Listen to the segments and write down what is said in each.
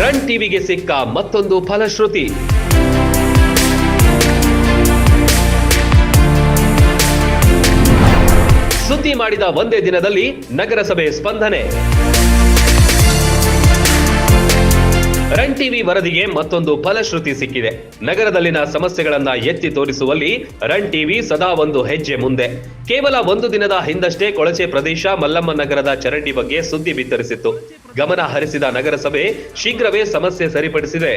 Run ಟಿವಿಗೆ ಸಿಕ್ಕ ಮತ್ತೊಂದು ಫಲಶ್ರುತಿ. ಸುದ್ದಿ ಮಾಡಿದ ಒಂದೇ ದಿನದಲ್ಲಿ ನಗರಸಭೆ ಸ್ಪಂದನೆ. ಟಿವಿ ವರದಿಗೆ ಮತ್ತೊಂದು ಫಲಶ್ರುತಿ ಸಿಕ್ಕಿದೆ. ನಗರದಲ್ಲಿನ ಸಮಸ್ಯೆಗಳನ್ನ ಎತ್ತಿ ತೋರಿಸುವಲ್ಲಿ ರನ್ ಟಿವಿ ಸದಾ ಒಂದು ಹೆಜ್ಜೆ ಮುಂದೆ. ಕೇವಲ ಒಂದು ದಿನದ ಹಿಂದಷ್ಟೇ ಕೊಳಚೆ ಪ್ರದೇಶ ಮಲ್ಲಮ್ಮ ನಗರದ ಚರಂಡಿ ಬಗ್ಗೆ ಸುದ್ದಿ ಬಿತ್ತರಿಸಿತ್ತು. ಗಮನ ಹರಿಸಿದ ನಗರಸಭೆ ಶೀಘ್ರವೇ ಸಮಸ್ಯೆ ಸರಿಪಡಿಸಿದೆ.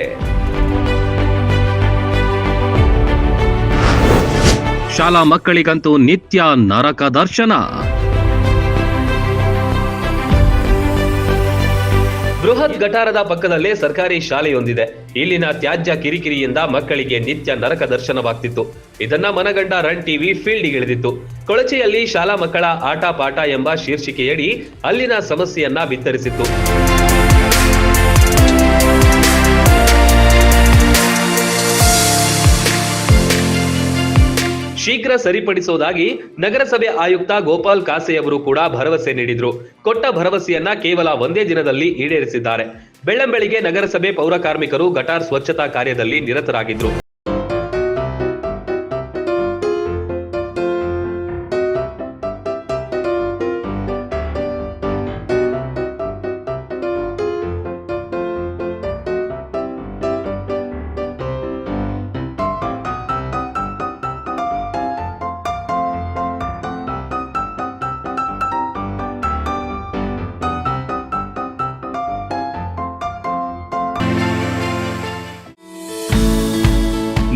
ಶಾಲಾ ಮಕ್ಕಳಿಗಂತೂ ನಿತ್ಯ ನರಕ ದರ್ಶನ. ಬೃಹತ್ ಗಟಾರದ ಪಕ್ಕದಲ್ಲೇ ಸರ್ಕಾರಿ ಶಾಲೆಯೊಂದಿದೆ. ಇಲ್ಲಿನ ತ್ಯಾಜ್ಯ ಕಿರಿಕಿರಿಯಿಂದ ಮಕ್ಕಳಿಗೆ ನಿತ್ಯ ನರಕ ದರ್ಶನವಾಗ್ತಿತ್ತು. ಇದನ್ನ ಮನಗಂಡ ರನ್ ಟಿವಿ ಫೀಲ್ಡ್ಗಿಳಿದಿತ್ತು. ಕೊಳಚೆಯಲ್ಲಿ ಶಾಲಾ ಮಕ್ಕಳ ಆಟ ಪಾಠ ಎಂಬ ಶೀರ್ಷಿಕೆಯಡಿ ಅಲ್ಲಿನ ಸಮಸ್ಯೆಯನ್ನ ಬಿತ್ತರಿಸಿತ್ತು. ಶೀಘ್ರ ಸರಿಪಡಿಸುವುದಾಗಿ ನಗರಸಭೆ ಆಯುಕ್ತ ಗೋಪಾಲ್ ಕಾಸೆಯವರು ಕೂಡ ಭರವಸೆ ನೀಡಿದ್ರು. ಕೊಟ್ಟ ಭರವಸೆಯನ್ನ ಕೇವಲ ಒಂದೇ ದಿನದಲ್ಲಿ ಈಡೇರಿಸಿದ್ದಾರೆ. ಬೆಳ್ಳಂಬೆಳಿಗ್ಗೆ ನಗರಸಭೆ ಪೌರ ಕಾರ್ಮಿಕರು ಗಟಾರ್ ಸ್ವಚ್ಛತಾ ಕಾರ್ಯದಲ್ಲಿ ನಿರತರಾಗಿದ್ರು.